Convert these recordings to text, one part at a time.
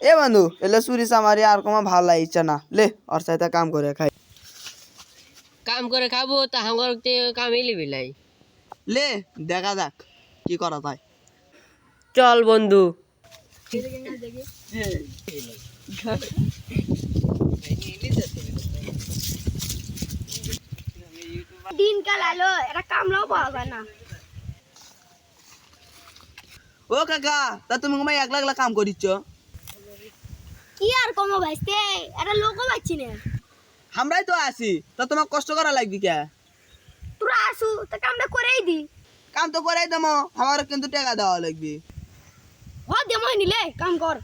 এ বন্ধু এলে চুরি চামারি আর কমা ভালো লাগছে না। লে ওর সাথে কাম করে খাই। কাম করে খাব তা আমার কামই লিবি লাই লে দেখা যাক কি করা যায়। চল বন্ধু। দিনকাল আলো এটা কামলাও পাওয়া যায় না। ও কাকা তা তুমি কমাই একলা একলা কাম করিচ্ছ কি আর কমো ভাইস্তে? এটা লোকও পাচ্ছি না। আমরাই তো আছি তা তোমার কষ্ট করা লাগবে কে? তোরা আসু তা কামটা করেই দি। কাম তো করাই দেবো আমার কিন্তু টাকা দেওয়া লাগবে। হ দেমই নিলে কাম কর।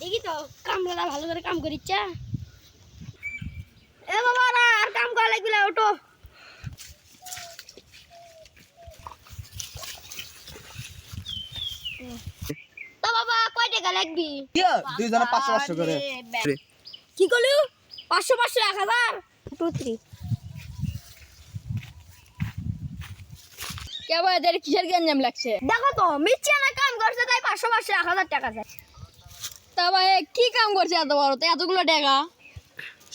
দেখি তো কামলাটা ভালো করে কাম করিচ্ছে। এ বাবা না আর কাম করা লাগবে না, ওটো তা বাবা কয় টাকা লাগবি? কি দুইজনে পাঁচশো পাঁচশো করে। কি করলু? পাঁচশো পাঁচশো এক হাজার? Two three. কেবল এদের কিসের গঞ্জাম লাগছে? দেখো তো না কাম করছে তাই পাঁচশো পাঁচশো এক হাজার টাকা যায় তা ভাই কি কাম করছে এত বড়? তো এতগুলো টাকা?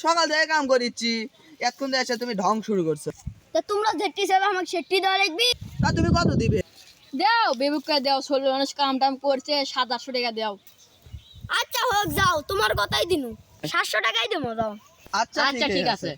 সকাল থেকে কাম করিচ্ছি এতক্ষণ এসে তুমি ঢং শুরু করছ। তা তোমরা যেটি হিসাবে আমাকে সেটি দেওয়া লাগবি। তা তুমি কত দিবে? দেও বেবুককে দেও ষোলো মানুষ কাম টাম করছে সাত আটশো টাকা দেও। আচ্ছা হোক যাও তোমার কথাই দিনু। সাতশো টাকাই দেবো দাও আচ্ছা আচ্ছা ঠিক আছে।